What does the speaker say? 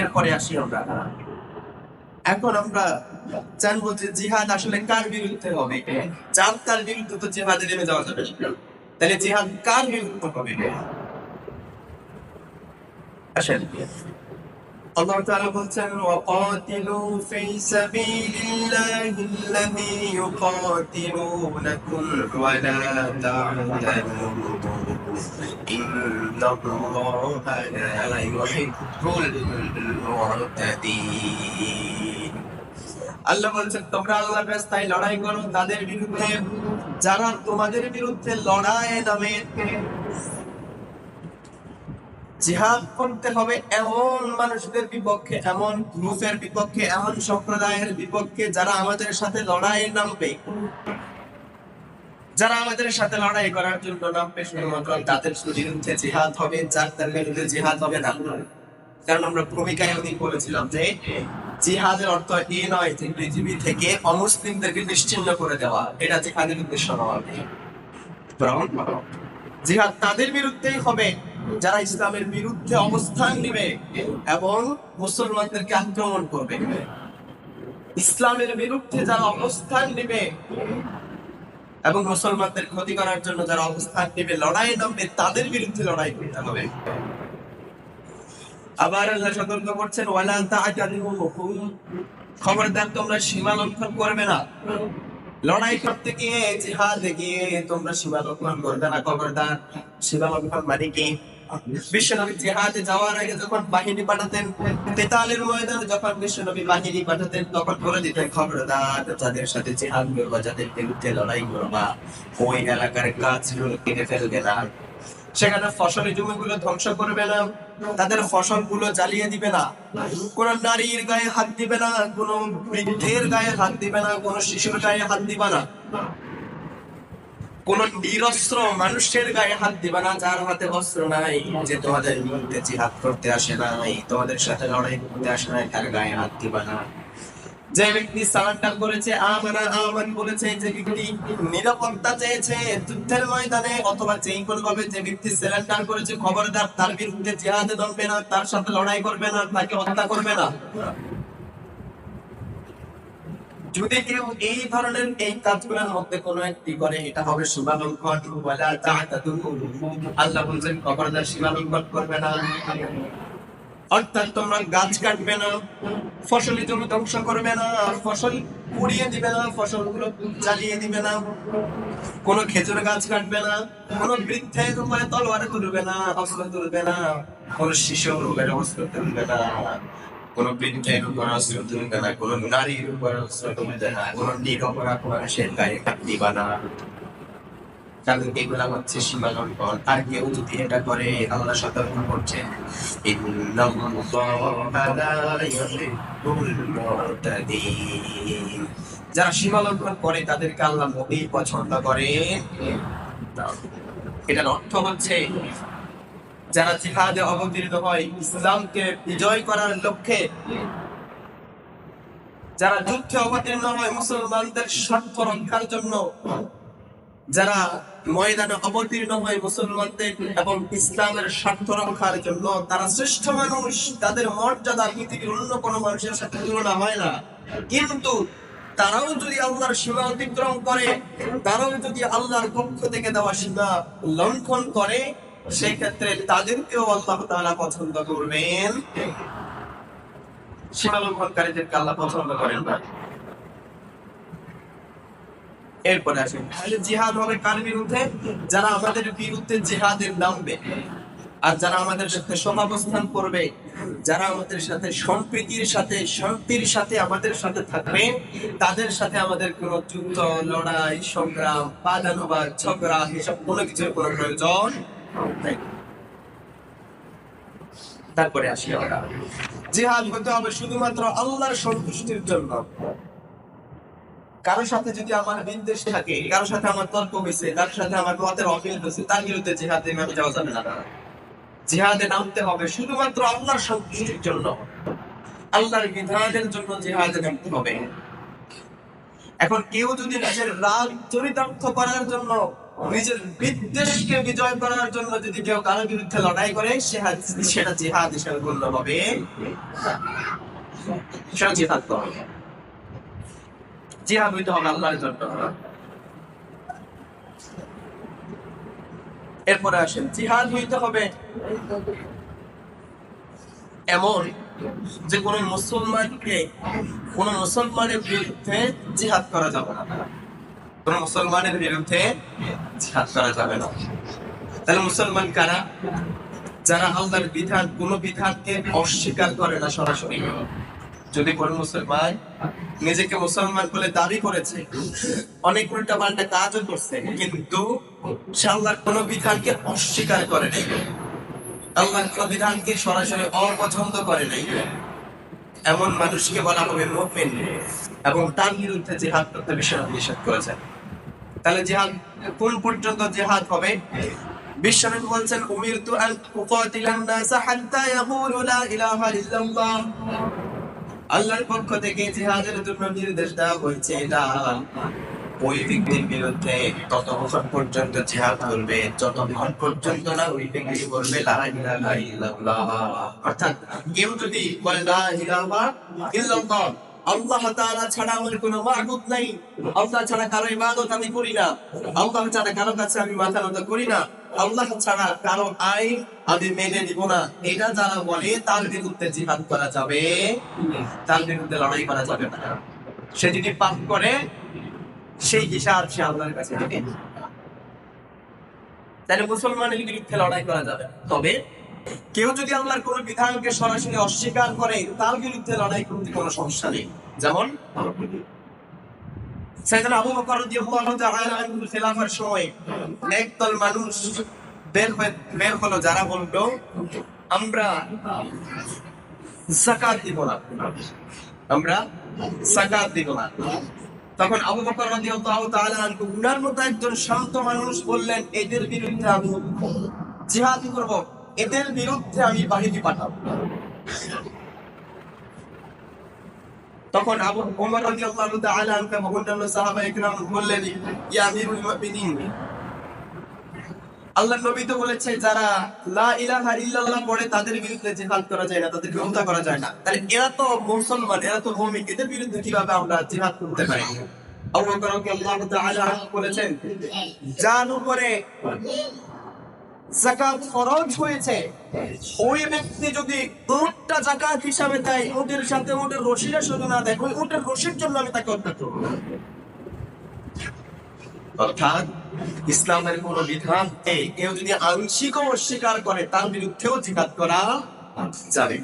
এরপরে আসি আমরা। এখন আমরা জানব যে জিহাদ আসলে কার বিরুদ্ধে হবে যার তার বিরুদ্ধে তো জিহাদে নেমে যাওয়া যাবে তাহলে জিহাদ কার বিরুদ্ধে হবে আসেন। আল্লাহ তাআলা বলছেন, ওয়াকাতিলু ফি সাবিলিল্লাহি আল্লাযী ইউকাতিলুনাকুম ওয়া লা তা'তাদু আল্লাহ বলছেন, তোমরা লড়াই করো, তাদের বিরুদ্ধে যারা তোমাদের বিরুদ্ধে লড়াই নামে জিহাদ করতে হবে, এমন মানুষদের বিপক্ষে, এমন গ্রুপের বিপক্ষে, এমন সম্প্রদায়ের বিপক্ষে যারা আমাদের সাথে লড়াই নামবে। যারা আমাদের সাথে লড়াই করার জন্য নামবে শুধুমাত্র তাদের বিরুদ্ধে জিহাদ হবে, যার তার বিরুদ্ধে জিহাদ হবে না। কারণ আমরা ভূমিকায় ওদিন বলেছিলাম যে জিহাদের অর্থ এই নয় যে পৃথিবী থেকে অমুসলিমদেরকে নিশ্চিন্ন করে দেওয়া। এটা জিহাদের উদ্দেশ্য নয় বরং জিহাদ তাদের বিরুদ্ধেই হবে, যারা ইসলামের বিরুদ্ধে অবস্থান নিবে এবং মুসলমানদেরকে আক্রমণ করবে। ইসলামের বিরুদ্ধে যারা অবস্থান নিবে এবং মুসলমানদের ক্ষতি করার জন্য যারা অবস্থান নেবে লড়াই নামবে, তাদের বিরুদ্ধে লড়াই করতে হবে। আবার আল্লাহ সতর্ক করছেন, ওয়ালা খবরদার, তোমরা সীমা লঙ্ঘন করবে না। লড়াই করতে গিয়ে জিহাদে গিয়ে তোমরা সীমা লঙ্ঘন করবে না। খবরদার, সীমা লঙ্ঘন মানে কি? বিশ্বনবী জিহাদে যাওয়ার আগে যখন বাহিনী পাঠাতেন তেতালের ময়দানে যখন বিশ্বনবী বাহিনী পাঠাতেন, তখন বলে দিতেন, খবরদার, যাদের সাথে জিহাদ করবা যাদের বিরুদ্ধে লড়াই করবা, ওই এলাকার গাছগুলো কেটে ফেলবে না। সেখানে ফসলের জমিগুলো ধ্বংস করবে না, তাদের ফসলগুলো জ্বালিয়ে দিবে না। কোন নারীর গায়ে হাত দিবে না, কোন বৃদ্ধের গায়ে হাত দিবে না, কোন শিশুর গায়ে হাত দিবে না। কোন নিরস্ত্র মানুষের গায়ে হাত দিবে না, যার হাতে অস্ত্র নাই, যে তোমাদের বিরুদ্ধে জিহাদ করতে আসে নাই, তোমাদের সাথে লড়াই করতে আসে নাই, তার গায়ে হাত দিবে না। যে ব্যক্তি সারেন্ডার করেছে, আমানা আমান বলেছে যে ব্যক্তি নিরাপত্তা চেয়েছে যুদ্ধের ময়দানে, অথবা যেই কোনো ভাবে যে ব্যক্তি সারেন্ডার করেছে, খবরদার, তার বিরুদ্ধে জিহাদে নামবে না, তার সাথে লড়াই করবে না, তাকে হত্যা করবে না। যদি কেউ এই ধরনের এই কাজগুলোর মধ্যে কোনো একটি করে, এটা হবে সীমালঙ্ঘন আল্লাহ বলছেন করবে না। অর্থাৎ তোমরা গাছ কাটবে না জমি ধ্বংস করবে না, ফসল পুড়িয়ে দিবে না জ্বালিয়ে দিবে না। কোনো খেজুর গাছ কাটবে না, কোনো বৃদ্ধের উপরে তলোয়ার তুলবে না, অস্ত্র তুলবে না, কোনো শিশুর উপরে অস্ত্র তুলবে না। কোনো উপর অস্ত্র কোনো নারীর উপর অস্ত্র কোনো নিরপরাধ মানুষের গায়ে তাদের এগুলা হচ্ছে সীমা আর কেউ যদি এটা করে, আল্লাহ সতর্ক করছেন। যারা সীমা লঙ্ঘন করে, তাদেরকে আল্লাহ মোটেই পছন্দ করে এটার অর্থ হচ্ছে যারা জিহাদে অবতীর্ণ হয়, ইসলামকে বিজয় করার লক্ষ্যে যারা যুদ্ধে অবতীর্ণ হয়, মুসলমানদের রক্ষার জন্য যারা ময়দানে অবতীর্ণ হয়, মুসলমানদের এবং ইসলামের স্বার্থ রক্ষার জন্য তারা শ্রেষ্ঠ মানুষ, তাদের মর্যাদা পৃথিবীর অন্য কোনো মানুষের সাথে তুলনা হয় না। কিন্তু তারাও যদি আল্লাহর সীমা অতিক্রম করে, তারাও যদি আল্লাহর পক্ষ থেকে দেওয়া সীমা লঙ্ঘন করে সেই ক্ষেত্রে তাদেরকেও আল্লাহ তাআলা পছন্দ করবেন। আল্লাহ পছন্দ করেন না। এরপরে আসেন তাহলে জিহাদ হবে কার বিরুদ্ধে? যারা আমাদের বিরুদ্ধে জিহাদের নামবে আর যারা আমাদের সাথে সহাবস্থান করবে, যারা আমাদের সাথে সম্প্রীতির সাথে, শান্তির সাথে আমাদের সাথে থাকবে, তাদের সাথে আমাদের কোনো যুদ্ধ, লড়াই, সংগ্রাম, বাদানুবাদ, ঝগড়া, এসব কোনো কিছুর কোনো প্রয়োজন তারপরে আসি আমরা। জিহাদ হতে হবে শুধুমাত্র আল্লাহর সন্তুষ্টির জন্য। কারোর সাথে যদি আমার বিদ্বেষ থাকে কারোর সাথে আমার তর্ক হয়েছে কারোর সাথে আমার মতের হয়েছে তার বিরুদ্ধে জিহাদে নামে যাওয়া যাবে না। জিহাদে নামতে হবে শুধুমাত্র আল্লাহর সন্তুষ্টির জন্য। আল্লাহর বিধানের জন্য জিহাদে নামতে হবে। এখন কেউ যদি নিজের রাগ চরিতার্থ করার জন্য নিজের বিদ্বেষকে বিজয় করার জন্য যদি কেউ কারও বিরুদ্ধে লড়াই করে সেটা জিহাদ হিসেবে গণ্য হবে। সেটা জিহাদ। জিহাদ হইতে হবে আল্লাহর জন্য। এরপরে আসেন, জিহাদ হইতে হবে এমন যে কোন মুসলমানকে, কোন মুসলমানের বিরুদ্ধে জিহাদ করা যাবে না। কোন মুসলমানের বিরুদ্ধে জিহাদ করা যাবে না। তাহলে মুসলমান কারা? যারা আল্লাহর বিধান, কোন বিধানকে অস্বীকার করে না সরাসরি। যদি কোন মুসলমান নিজেকে মুসলমান বলে দাবি করেছে, অনেক উল্টা পাল্টা কাজও করছে, কিন্তু সে আল্লাহর কোন বিধানকে অস্বীকার করে নাই। আল্লাহর কোন বিধানকে সরাসরি অপছন্দ করে নাই। এমন মানুষকে বলা হবে মুমিন এবং তার বিরুদ্ধে জিহাদ করতে বিশ্ব নিষেধ করেছেন। তাহলে জিহাদ, কোন পর্যন্ত জিহাদ হবে? বিশ্বনবী বলছেন নাস হাত্তা ইয়াকুলু লা ইলাহা ইল্লাল্লাহ। আল্লাহর পক্ষ থেকে জিহাদের জন্য নির্দেশ দেওয়া হয়েছে এটা। বিরুদ্ধে ততক্ষণ পর্যন্ত জিহাদ করবে, যতক্ষণ পর্যন্ত না ওই ব্যক্তি বলবে, লা ইলাহা ইল্লাল্লাহ। অর্থাৎ কেউ যদি বলে, লা ইলাহা ইল্লাল্লাহ আল্লাহ তাআলা ছাড়া আমার কোনো মাবুদ নাই। আল্লাহ ছাড়া কারও ইবাদত আমি করি না। আল্লাহ ছাড়া কারও কাছে আমি মাথা নত করি না। আল্লাহ ছাড়া কারও আইন আমি মেনে নিব না। এটা যারা বলে, তার বিরুদ্ধে জিহাদ করা যাবে। তার বিরুদ্ধে লড়াই করা যাবে না। সে যদি পাপ করে, সেই হিসাব সে আল্লাহর কাছে দিবে। তাহলে মুসলমানের বিরুদ্ধে লড়াই করা যাবে তবে কেউ যদি আল্লাহর কোন বিধানকে সরাসরি অস্বীকার করে, তার বিরুদ্ধে লড়াই করতে কোনো সমস্যা নেই। যেমন আবু বকর খেলাফার সময় একদল মানুষ বের হয়ে বের হলো, যারা আমরা দিব না। আমরা দিব না। তখন আবু বকর রাদিয়াল্লাহু তাআলা উনার মতো একজন শান্ত মানুষ বললেন, এদের বিরুদ্ধে আমি জিহাদ করব। এদের বিরুদ্ধে আমি বাহিনী পাঠাবো। তখন আবু ওমর রাদিয়াল্লাহু তাআলা এবং অন্যান্য সাহাবা একরাম বললেন, ইয়া আমিরুল মুমিনিন। আল্লাহ নবী তো বলেছে, যারা লা ইলাহা ইল্লাল্লাহ পড়ে, তাদের বিরুদ্ধে জিহাদ করা যায় না, তাদের হত্যা করা যায় না। তাহলে এরা তো মুসলমান, এরা তো মুমিন, এদের বিরুদ্ধে কীভাবে আমরা জিহাদ করতে পারি? আবু বকর রাদিয়াল্লাহু তাআলা বলেছেন যার উপরে জাকাত ফরজ হয়েছে। ওই ব্যক্তি যদি জাকাত হিসাবে দেয় সাথে না রশির জন্য আমি তাকে হত্যা অর্থাৎ ইসলামের কোন বিধান কেউ যদি আংশিক অস্বীকার করে, তার বিরুদ্ধেও জিহাদ করা যাবে।